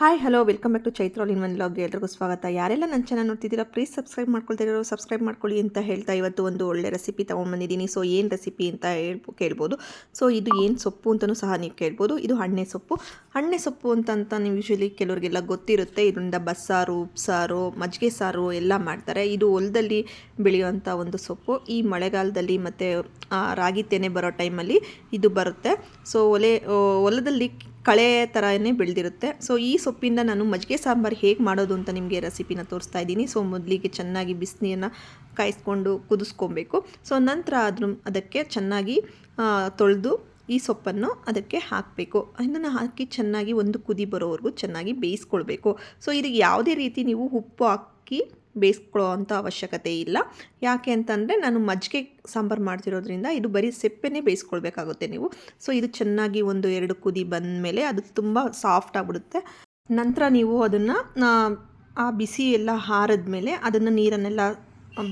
Hi hello welcome back to ಚೈತ್ರೋಲ್ in one ಲಾಗ್ಗೆ ಎಲ್ರಿಗೂ ಸ್ವಾಗತ. ಯಾರೆಲ್ಲ ನನ್ನ ಚಾನಲ್ ನೋಡ್ತಿದ್ದೀರಾ ಪ್ಲೀಸ್ ಸಬ್ಸ್ಕ್ರೈಬ್ ಮಾಡ್ಕೊಳ್ತಿರೋ ಸಬ್ಸ್ಕ್ರೈಬ್ ಮಾಡ್ಕೊಳ್ಳಿ ಅಂತ ಹೇಳ್ತಾ ಇವತ್ತು ಒಂದು ಒಳ್ಳೆ ರೆಸಿಪಿ ತೊಗೊಂಬಂದಿದ್ದೀನಿ ಸೊ ಏನು ರೆಸಿಪಿ ಅಂತ ಹೇಳ್ಬೋ, ಕೇಳ್ಬೋದು. ಸೊ ಇದು ಏನು ಸೊಪ್ಪು ಅಂತಲೂ ಸಹ ನೀವು ಕೇಳ್ಬೋದು. ಇದು ಹಣ್ಣೆ ಸೊಪ್ಪು. ಹಣ್ಣೆ ಸೊಪ್ಪು ಅಂತಂತ ನೀವು ಯೂಶ್ವಲಿ ಕೆಲವರಿಗೆಲ್ಲ ಗೊತ್ತಿರುತ್ತೆ. ಇದರಿಂದ ಬಸ್ಸಾರು, ಉಪ್ಸಾರು, ಮಜ್ಜಿಗೆ ಸಾರು ಎಲ್ಲ ಮಾಡ್ತಾರೆ. ಇದು ಹೊಲದಲ್ಲಿ ಬೆಳೆಯುವಂಥ ಒಂದು ಸೊಪ್ಪು. ಈ ಮಳೆಗಾಲದಲ್ಲಿ ಮತ್ತು ರಾಗಿ ತೆನೆ ಬರೋ ಟೈಮಲ್ಲಿ ಇದು ಬರುತ್ತೆ. ಸೊ ಒಲೆ ಹೊಲದಲ್ಲಿ ಕಳೆ ಥರನೇ ಬೆಳೆದಿರುತ್ತೆ. ಸೊ ಈ ಸೊಪ್ಪಿಂದ ನಾನು ಮಜ್ಜಿಗೆ ಸಾಂಬಾರು ಹೇಗೆ ಮಾಡೋದು ಅಂತ ನಿಮಗೆ ರೆಸಿಪಿನ ತೋರಿಸ್ತಾ ಇದ್ದೀನಿ. ಸೊ ಮೊದಲಿಗೆ ಚೆನ್ನಾಗಿ ಬಿಸಿನೀರನ್ನ ಕಾಯಿಸ್ಕೊಂಡು ಕುದಿಸ್ಕೊಬೇಕು. ಸೊ ನಂತರ ಅದ್ರ ಅದಕ್ಕೆ ಚೆನ್ನಾಗಿ ತೊಳೆದು ಈ ಸೊಪ್ಪನ್ನು ಅದಕ್ಕೆ ಹಾಕಬೇಕು. ಅದನ್ನು ಹಾಕಿ ಚೆನ್ನಾಗಿ ಒಂದು ಕುದಿ ಬರೋವರೆಗೂ ಚೆನ್ನಾಗಿ ಬೇಯಿಸ್ಕೊಳ್ಬೇಕು. ಸೊ ಇದಕ್ಕೆ ಯಾವುದೇ ರೀತಿ ನೀವು ಉಪ್ಪು ಹಾಕಿ ಬೇಯಿಸ್ಕೊಳ್ಳೋ ಅಂಥ ಅವಶ್ಯಕತೆ ಇಲ್ಲ. ಯಾಕೆ ಅಂತಂದರೆ ನಾನು ಮಜ್ಜಿಗೆ ಸಾಂಬಾರು ಮಾಡ್ತಿರೋದ್ರಿಂದ ಇದು ಬರೀ ಸೆಪ್ಪೆನೇ ಬೇಯಿಸ್ಕೊಳ್ಬೇಕಾಗುತ್ತೆ ನೀವು. ಸೊ ಇದು ಚೆನ್ನಾಗಿ ಒಂದು ಎರಡು ಕುದಿ ಬಂದಮೇಲೆ ಅದು ತುಂಬ ಸಾಫ್ಟ್ ಆಗಿಬಿಡುತ್ತೆ. ನಂತರ ನೀವು ಅದನ್ನು, ಆ ಬಿಸಿ ಎಲ್ಲ ಹಾರದ ಮೇಲೆ ಅದನ್ನು ನೀರನ್ನೆಲ್ಲ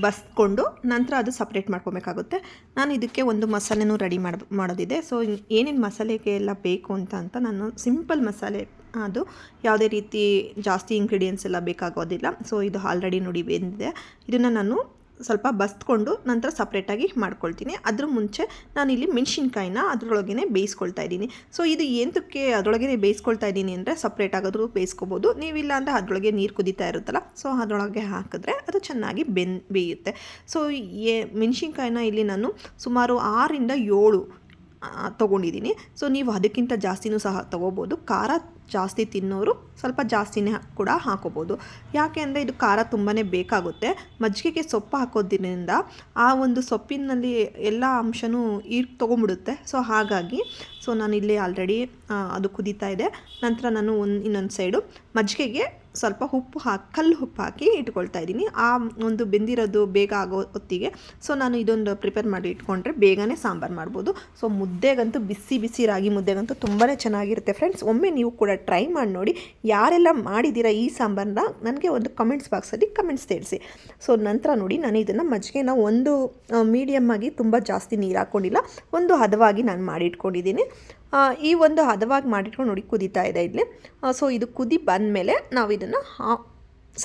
ಬಸ್ಕೊಂಡು ನಂತರ ಅದು ಸಪ್ರೇಟ್ ಮಾಡ್ಕೊಬೇಕಾಗುತ್ತೆ. ನಾನು ಇದಕ್ಕೆ ಒಂದು ಮಸಾಲೆನೂ ರೆಡಿ ಮಾಡಿ, ಮಾಡೋದಿದೆ. ಸೊ ಏನೇನು ಮಸಾಲೆಗೆ ಎಲ್ಲ ಬೇಕು ಅಂತ ಅಂತ ನಾನು ಸಿಂಪಲ್ ಮಸಾಲೆ, ಅದು ಯಾವುದೇ ರೀತಿ ಜಾಸ್ತಿ ಇಂಗ್ರೀಡಿಯೆಂಟ್ಸ್ ಎಲ್ಲ ಬೇಕಾಗೋದಿಲ್ಲ. ಸೊ ಇದು ಆಲ್ರೆಡಿ ನೋಡಿ ಬಂದಿದೆ. ಇದನ್ನು ನಾನು ಸ್ವಲ್ಪ ಬಸ್ಕೊಂಡು ನಂತರ ಸಪ್ರೇಟಾಗಿ ಮಾಡ್ಕೊಳ್ತೀನಿ. ಅದ್ರ ಮುಂಚೆ ನಾನಿಲ್ಲಿ ಮೆಣಸಿನ್ಕಾಯಿನ ಅದರೊಳಗೇ ಬೇಯಿಸ್ಕೊಳ್ತಾ ಇದ್ದೀನಿ. ಸೊ ಇದು ಏನಕ್ಕೆ ಅದರೊಳಗೇ ಬೇಯಿಸ್ಕೊಳ್ತಾ ಇದ್ದೀನಿ ಅಂದರೆ ಸಪ್ರೇಟ್ ಆಗೋದ್ರೂ ಬೇಯಿಸ್ಕೋಬೋದು. ನೀವಿಲ್ಲ ಅಂದರೆ ಅದರೊಳಗೆ ನೀರು ಕುದೀತಾ ಇರುತ್ತಲ್ಲ ಸೊ ಅದರೊಳಗೆ ಹಾಕಿದ್ರೆ ಅದು ಚೆನ್ನಾಗಿ ಬೆನ್, ಬೇಯುತ್ತೆ. ಸೊ ಮೆಣಸಿನ್ಕಾಯಿನ ಇಲ್ಲಿ ನಾನು ಸುಮಾರು ಆರಿಂದ ಏಳು ತೊಗೊಂಡಿದ್ದೀನಿ. ಸೊ ನೀವು ಅದಕ್ಕಿಂತ ಜಾಸ್ತಿನೂ ಸಹ ತೊಗೋಬೋದು. ಖಾರ ಜಾಸ್ತಿ ತಿನ್ನೋರು ಸ್ವಲ್ಪ ಜಾಸ್ತಿನೇ ಕೂಡ ಹಾಕೋಬೋದು. ಯಾಕೆ ಅಂದರೆ ಇದು ಖಾರ ತುಂಬಾ ಬೇಕಾಗುತ್ತೆ. ಮಜ್ಜಿಗೆಗೆ ಸೊಪ್ಪು ಹಾಕೋದ್ರಿಂದ ಆ ಒಂದು ಸೊಪ್ಪಿನಲ್ಲಿ ಎಲ್ಲ ಅಂಶನೂ ಈರ್ ತೊಗೊಂಬಿಡುತ್ತೆ. ಸೊ ಹಾಗಾಗಿ ಸೊ ನಾನು ಇಲ್ಲಿ ಆಲ್ರೆಡಿ ಅದು ಕುದೀತಾ ಇದೆ. ನಂತರ ನಾನು ಒಂದು, ಇನ್ನೊಂದು ಸೈಡು ಮಜ್ಜಿಗೆಗೆ ಸ್ವಲ್ಪ ಉಪ್ಪು ಹಾಕಿ ಕಲ್ಲು ಉಪ್ಪು ಹಾಕಿ ಇಟ್ಕೊಳ್ತಾ ಇದ್ದೀನಿ. ಆ ಒಂದು ಬೆಂದಿರೋದು ಬೇಗ ಆಗೋ ಹೊತ್ತಿಗೆ. ಸೊ, ನಾನು ಇದೊಂದು ಪ್ರಿಪೇರ್ ಮಾಡಿ ಇಟ್ಕೊಂಡ್ರೆ ಬೇಗನೆ ಸಾಂಬಾರು ಮಾಡ್ಬೋದು. ಸೊ, ಮುದ್ದೆಗಂತೂ ಬಿಸಿ ಬಿಸಿ ರಾಗಿ ಮುದ್ದೆಗಂತೂ ತುಂಬಾ ಚೆನ್ನಾಗಿರುತ್ತೆ ಫ್ರೆಂಡ್ಸ್. ಒಮ್ಮೆ ನೀವು ಕೂಡ ಟ್ರೈ ಮಾಡಿ ನೋಡಿ ಯಾರೆಲ್ಲ ಮಾಡಿದ್ದೀರಾ ಈ ಸಾಂಬಾರನ್ನ ನನಗೆ ಒಂದು ಕಮೆಂಟ್ಸ್ ಬಾಕ್ಸಲ್ಲಿ ಕಮೆಂಟ್ಸ್ ತಿಳಿಸಿ. ಸೊ, ನಂತರ ನೋಡಿ ನಾನು ಇದನ್ನು ಮಜ್ಜಿಗೆನ ಒಂದು ಮೀಡಿಯಮ್ ಆಗಿ ತುಂಬ ಜಾಸ್ತಿ ನೀರು ಹಾಕ್ಕೊಂಡಿಲ್ಲ ಒಂದು ಹದವಾಗಿ ನಾನು ಮಾಡಿ ಇಟ್ಕೊಂಡಿದ್ದೀನಿ. ಈ ಒಂದು ಹದವಾಗಿ ಮಾಡಿಟ್ಕೊಂಡು ನೋಡಿ ಕುದೀತಾ ಇದೆ ಇಲ್ಲಿ. ಸೊ ಇದು ಕುದಿ ಬಂದಮೇಲೆ ನಾವು ಇದನ್ನು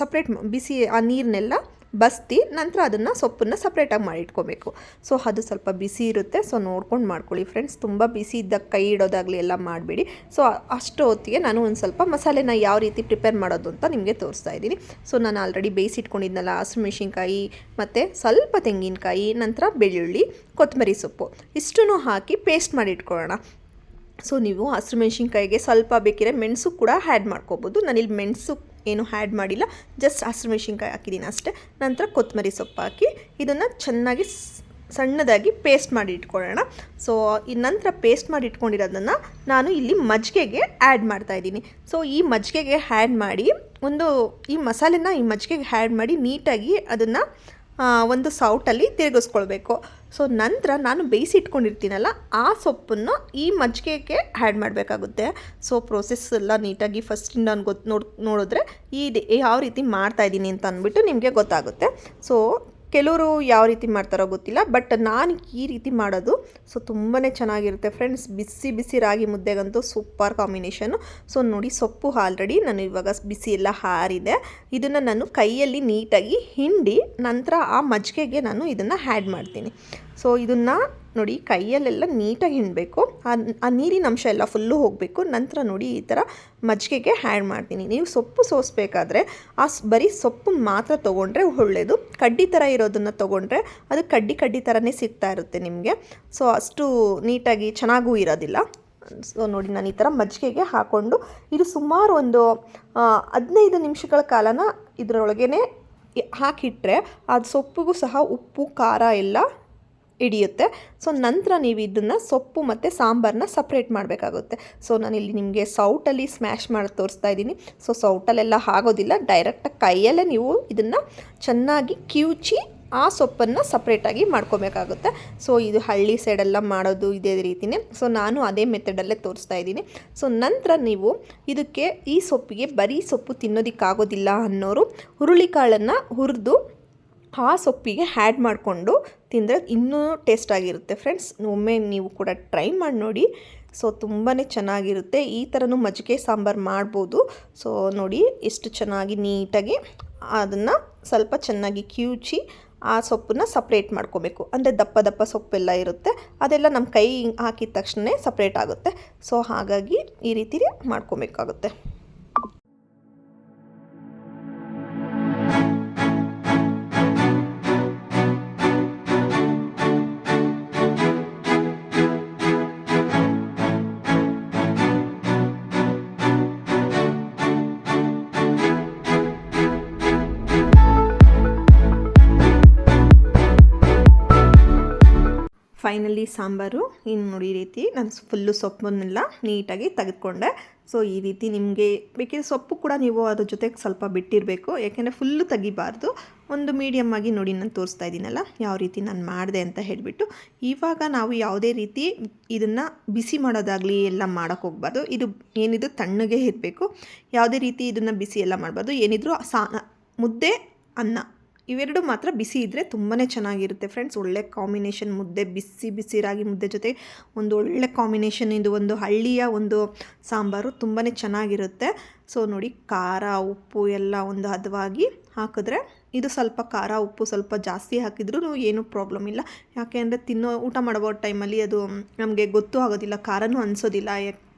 ಸಪ್ರೇಟ್ ಬಿಸಿ ಆ ನೀರನ್ನೆಲ್ಲ ಬಸ್ತಿ, ನಂತರ ಅದನ್ನು ಸೊಪ್ಪನ್ನು ಸಪ್ರೇಟಾಗಿ ಮಾಡಿಟ್ಕೋಬೇಕು. ಸೊ ಅದು ಸ್ವಲ್ಪ ಬಿಸಿ ಇರುತ್ತೆ. ಸೊ ನೋಡ್ಕೊಂಡು ಮಾಡ್ಕೊಳ್ಳಿ ಫ್ರೆಂಡ್ಸ್ ತುಂಬ ಬಿಸಿ ಇದ್ದಾಗ ಕೈ ಇಡೋದಾಗಲಿ ಎಲ್ಲ ಮಾಡಬೇಡಿ. ಸೊ ಅಷ್ಟು ಹೊತ್ತಿಗೆ ನಾನು ಒಂದು ಸ್ವಲ್ಪ ಮಸಾಲೆನ ಯಾವ ರೀತಿ ಪ್ರಿಪೇರ್ ಮಾಡೋದು ಅಂತ ನಿಮಗೆ ತೋರಿಸ್ತಾ ಇದ್ದೀನಿ. ಸೊ ನಾನು ಆಲ್ರೆಡಿ ಬೇಯಿಸಿಟ್ಕೊಂಡಿದ್ನಲ್ಲ ಹಸಿಮೆಣ್ಸಿನ್ಕಾಯಿ ಮತ್ತು ಸ್ವಲ್ಪ ತೆಂಗಿನಕಾಯಿ, ನಂತರ ಬೆಳ್ಳುಳ್ಳಿ, ಕೊತ್ತಂಬರಿ ಸೊಪ್ಪು. ಇಷ್ಟೂ ಹಾಕಿ ಪೇಸ್ಟ್ ಮಾಡಿ ಇಟ್ಕೊಳ್ಳೋಣ. ಸೊ ನೀವು ಹಸಿರು ಮೆಣಸಿನ್ಕಾಯಿಗೆ ಸ್ವಲ್ಪ ಬೇಕಿದ್ರೆ ಮೆಣಸು ಕೂಡ ಹ್ಯಾಡ್ ಮಾಡ್ಕೋಬೋದು. ನಾನಿಲ್ಲಿ ಮೆಣಸು ಏನು ಹ್ಯಾಡ್ ಮಾಡಿಲ್ಲ ಜಸ್ಟ್ ಹಸಿರು ಮೆಣಸಿನ್ಕಾಯಿ ಹಾಕಿದ್ದೀನಿ ಅಷ್ಟೇ. ನಂತರ ಕೊತ್ತಂಬರಿ ಸೊಪ್ಪು ಹಾಕಿ, ಇದನ್ನು ಚೆನ್ನಾಗಿ ಸಣ್ಣದಾಗಿ ಪೇಸ್ಟ್ ಮಾಡಿ ಇಟ್ಕೊಳ್ಳೋಣ. ಸೊ ಈ ನಂತರ ಪೇಸ್ಟ್ ಮಾಡಿ ಇಟ್ಕೊಂಡಿರೋದನ್ನು ನಾನು ಇಲ್ಲಿ ಮಜ್ಜಿಗೆಗೆ ಆ್ಯಡ್ ಮಾಡ್ತಾಯಿದ್ದೀನಿ ಸೊ ಈ ಮಜ್ಜಿಗೆಗೆ ಹ್ಯಾಡ್ ಮಾಡಿ, ಒಂದು ಈ ಮಸಾಲೆನ ಈ ಮಜ್ಜಿಗೆಗೆ ಹ್ಯಾಡ್ ಮಾಡಿ ನೀಟಾಗಿ ಅದನ್ನು ಒಂದು ಸೌಟಲ್ಲಿ ತಿರುಗಿಸ್ಕೊಳ್ಬೇಕು. ಸೊ ನಂತರ ನಾನು ಬೇಯಿಸಿಟ್ಕೊಂಡಿರ್ತೀನಲ್ಲ, ಆ ಸೊಪ್ಪನ್ನು ಈ ಮಜ್ಜಿಗೆಗೆ ಆ್ಯಡ್ ಮಾಡಬೇಕಾಗುತ್ತೆ. ಸೊ ಪ್ರೋಸೆಸ್ ಎಲ್ಲ ನೀಟಾಗಿ ಫಸ್ಟಿಂದ ನಾನು ಗೊತ್ತು ನೋಡಿ ನೋಡಿದ್ರೆ ಈ ಯಾವ ರೀತಿ ಮಾಡ್ತಾಯಿದ್ದೀನಿ ಅಂತ ಅಂದ್ಬಿಟ್ಟು ನಿಮಗೆ ಗೊತ್ತಾಗುತ್ತೆ. ಸೊ ಕೆಲವರು ಯಾವ ರೀತಿ ಮಾಡ್ತಾರೋ ಗೊತ್ತಿಲ್ಲ ಬಟ್ ನಾನು ಈ ರೀತಿ ಮಾಡೋದು ಸೊ ತುಂಬಾ ಚೆನ್ನಾಗಿರುತ್ತೆ ಫ್ರೆಂಡ್ಸ್ ಬಿಸಿ ಬಿಸಿ ರಾಗಿ ಮುದ್ದೆಗಂತೂ ಸೂಪರ್ ಕಾಂಬಿನೇಷನು ಸೊ ನೋಡಿ ಸೊಪ್ಪು ಆಲ್ರೆಡಿ ನಾನು ಇವಾಗ ಬಿಸಿ ಎಲ್ಲ ಹಾರಿದೆ. ಇದನ್ನು ನಾನು ಕೈಯಲ್ಲಿ ನೀಟಾಗಿ ಹಿಂಡಿ ನಂತರ ಆ ಮಜ್ಜಿಗೆಗೆ ನಾನು ಇದನ್ನು ಆ್ಯಡ್ ಮಾಡ್ತೀನಿ. ಸೊ ಇದನ್ನು ನೋಡಿ, ಕೈಯಲ್ಲೆಲ್ಲ ನೀಟಾಗಿ ಹಿಂಡಬೇಕು. ಆ ನೀರಿನ ಅಂಶ ಎಲ್ಲ ಫುಲ್ಲು ಹೋಗಬೇಕು. ನಂತರ ನೋಡಿ, ಈ ಥರ ಮಜ್ಜಿಗೆಗೆ ಹ್ಯಾಡ್ ಮಾಡ್ತೀನಿ. ನೀವು ಸೊಪ್ಪು ಸೋಸಬೇಕಾದ್ರೆ, ಆ ಬರೀ ಸೊಪ್ಪು ಮಾತ್ರ ತೊಗೊಂಡ್ರೆ ಒಳ್ಳೆಯದು ಕಡ್ಡಿ ಥರ ಇರೋದನ್ನು ತೊಗೊಂಡ್ರೆ ಅದು ಕಡ್ಡಿ ಕಡ್ಡಿ ಥರನೇ ಸಿಗ್ತಾ ಇರುತ್ತೆ ನಿಮಗೆ. ಸೊ ಅಷ್ಟು ನೀಟಾಗಿ ಚೆನ್ನಾಗೂ ಇರೋದಿಲ್ಲ. ಸೊ ನೋಡಿ, ನಾನು ಈ ಥರ ಮಜ್ಜಿಗೆಗೆ ಹಾಕ್ಕೊಂಡು ಇದು ಸುಮಾರು ಒಂದು ಹದಿನೈದು ನಿಮಿಷಗಳ ಕಾಲನ ಇದರೊಳಗೇ ಹಾಕಿಟ್ರೆ ಅದು ಸೊಪ್ಪಿಗೂ ಸಹ ಉಪ್ಪು, ಖಾರ ಎಲ್ಲ ಹಿಡಿಯುತ್ತೆ. ಸೊ ನಂತರ ನೀವು ಇದನ್ನು ಸೊಪ್ಪು ಮತ್ತು ಸಾಂಬಾರನ್ನ ಸಪ್ರೇಟ್ ಮಾಡಬೇಕಾಗುತ್ತೆ. ಸೊ ನಾನಿಲ್ಲಿ ನಿಮಗೆ ಸೌಟಲ್ಲಿ ಸ್ಮ್ಯಾಶ್ ಮಾಡಿ ತೋರಿಸ್ತಾ ಇದ್ದೀನಿ. ಸೊ ಸೌಟಲ್ಲೆಲ್ಲ ಆಗೋದಿಲ್ಲ. ಡೈರೆಕ್ಟಾಗಿ ಕೈಯಲ್ಲೇ ನೀವು ಇದನ್ನು ಚೆನ್ನಾಗಿ ಕಿವುಚಿ ಆ ಸೊಪ್ಪನ್ನು ಸಪ್ರೇಟಾಗಿ ಮಾಡ್ಕೋಬೇಕಾಗುತ್ತೆ. ಸೊ ಇದು ಹಳ್ಳಿ ಸೈಡೆಲ್ಲ ಮಾಡೋದು ಇದೇ ರೀತಿಯೇ ಸೊ ನಾನು ಅದೇ ಮೆಥಡಲ್ಲೇ ತೋರಿಸ್ತಾ ಇದ್ದೀನಿ. ಸೊ ನಂತರ ನೀವು ಇದಕ್ಕೆ ಈ ಸೊಪ್ಪಿಗೆ ಬರೀ ಸೊಪ್ಪು ತಿನ್ನೋದಕ್ಕಾಗೋದಿಲ್ಲ ಅನ್ನೋರು ಹುರುಳಿಕಾಳನ್ನು ಹುರಿದು ಆ ಸೊಪ್ಪಿಗೆ ಹ್ಯಾಡ್ ಮಾಡಿಕೊಂಡು ತಿಂದರೆ ಇನ್ನೂ ಟೇಸ್ಟಾಗಿರುತ್ತೆ ಫ್ರೆಂಡ್ಸ್ ಒಮ್ಮೆ ನೀವು ಕೂಡ ಟ್ರೈ ಮಾಡಿ ನೋಡಿ. ಸೊ ತುಂಬಾ ಚೆನ್ನಾಗಿರುತ್ತೆ. ಈ ಥರನೂ ಮಜ್ಜಿಗೆ ಸಾಂಬಾರು ಮಾಡ್ಬೋದು. ಸೊ ನೋಡಿ ಎಷ್ಟು ಚೆನ್ನಾಗಿ ನೀಟಾಗಿ ಅದನ್ನು ಸ್ವಲ್ಪ ಚೆನ್ನಾಗಿ ಕಿವುಚಿ ಆ ಸೊಪ್ಪನ್ನ ಸಪ್ರೇಟ್ ಮಾಡ್ಕೋಬೇಕು. ಅಂದರೆ ದಪ್ಪ ದಪ್ಪ ಸೊಪ್ಪೆಲ್ಲ ಇರುತ್ತೆ. ಅದೆಲ್ಲ ನಮ್ಮ ಕೈ ಹಾಕಿದ ತಕ್ಷಣ ಸಪ್ರೇಟ್ ಆಗುತ್ತೆ. ಸೊ ಹಾಗಾಗಿ ಈ ರೀತಿ ಮಾಡ್ಕೊಬೇಕಾಗುತ್ತೆ. ಫೈನಲಿ ಸಾಂಬಾರು, ಇನ್ನು ನೋಡಿ ಈ ರೀತಿ ನಾನು ಫುಲ್ಲು ಸೊಪ್ಪನ್ನೆಲ್ಲ ನೀಟಾಗಿ ತೆಗೆದುಕೊಂಡೆ. ಸೊ ಈ ರೀತಿ ನಿಮಗೆ ಬೇಕಿದ್ರೆ ಸೊಪ್ಪು ಕೂಡ ನೀವು ಅದ್ರ ಜೊತೆಗೆ ಸ್ವಲ್ಪ ಬಿಟ್ಟಿರಬೇಕು. ಯಾಕೆಂದರೆ ಫುಲ್ಲು ತೆಗಿಬಾರ್ದು. ಒಂದು ಮೀಡಿಯಮ್ ಆಗಿ ನೋಡಿ ನಾನು ತೋರಿಸ್ತಾ ಇದ್ದೀನಲ್ಲ, ಯಾವ ರೀತಿ ನಾನು ಮಾಡಿದೆ ಅಂತ ಹೇಳಿಬಿಟ್ಟು. ಇವಾಗ ನಾವು ಯಾವುದೇ ರೀತಿ ಇದನ್ನು ಬಿಸಿ ಮಾಡೋದಾಗಲಿ ಎಲ್ಲ ಮಾಡೋಕ್ಕೆ ಹೋಗ್ಬಾರ್ದು. ಇದು ಏನಿದು ತಣ್ಣಗೆ ಇರಬೇಕು. ಯಾವುದೇ ರೀತಿ ಇದನ್ನು ಬಿಸಿ ಎಲ್ಲ ಮಾಡಬಾರ್ದು. ಏನಿದ್ರು ಸಾ ಮುದ್ದೆ, ಅನ್ನ ಇವೆರಡು ಮಾತ್ರ ಬಿಸಿ ಇದ್ದರೆ ತುಂಬಾ ಚೆನ್ನಾಗಿರುತ್ತೆ ಫ್ರೆಂಡ್ಸ್ ಒಳ್ಳೆ ಕಾಂಬಿನೇಷನ್ ಮುದ್ದೆ, ಬಿಸಿ ಬಿಸಿ ರಾಗಿ ಮುದ್ದೆ ಜೊತೆ ಒಂದು ಒಳ್ಳೆ ಕಾಂಬಿನೇಷನ್ ಇದು ಒಂದು ಹಳ್ಳಿಯ ಒಂದು ಸಾಂಬಾರು ತುಂಬಾ ಚೆನ್ನಾಗಿರುತ್ತೆ. ಸೊ ನೋಡಿ, ಖಾರ, ಉಪ್ಪು ಎಲ್ಲ ಒಂದು ಹದವಾಗಿ ಹಾಕಿದ್ರೆ ಇದು ಸ್ವಲ್ಪ ಖಾರ, ಉಪ್ಪು ಸ್ವಲ್ಪ ಜಾಸ್ತಿ ಹಾಕಿದ್ರೂ ಏನೂ ಪ್ರಾಬ್ಲಮ್ ಇಲ್ಲ. ಯಾಕೆ ಅಂದರೆ ತಿನ್ನೋ ಊಟ ಮಾಡೋ ಟೈಮಲ್ಲಿ ಅದು ನಮಗೆ ಗೊತ್ತೂ ಆಗೋದಿಲ್ಲ, ಖಾರನೂ ಅನಿಸೋದಿಲ್ಲ.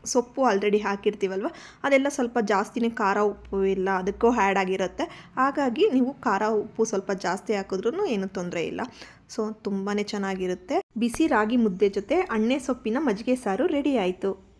ಸೊಪ್ಪು ಆಲ್ರೆಡಿ ಹಾಕಿರ್ತೀವಲ್ವ? ಅದೆಲ್ಲ ಸ್ವಲ್ಪ ಜಾಸ್ತಿನೇ ಖಾರ ಉಪ್ಪು ಇಲ್ಲ, ಅದಕ್ಕೂ ಆ್ಯಡ್ ಆಗಿರುತ್ತೆ. ಹಾಗಾಗಿ ನೀವು ಖಾರ ಉಪ್ಪು ಸ್ವಲ್ಪ ಜಾಸ್ತಿ ಹಾಕಿದ್ರೂ ಏನೂ ತೊಂದರೆ ಇಲ್ಲ. ಸೊ ತುಂಬಾ ಚೆನ್ನಾಗಿರುತ್ತೆ. ಬಿಸಿ ರಾಗಿ ಮುದ್ದೆ ಜೊತೆ ಅಣ್ಣೆ ಸೊಪ್ಪಿನ ಮಜ್ಜಿಗೆ ಸಾರು ರೆಡಿ ಆಯಿತು.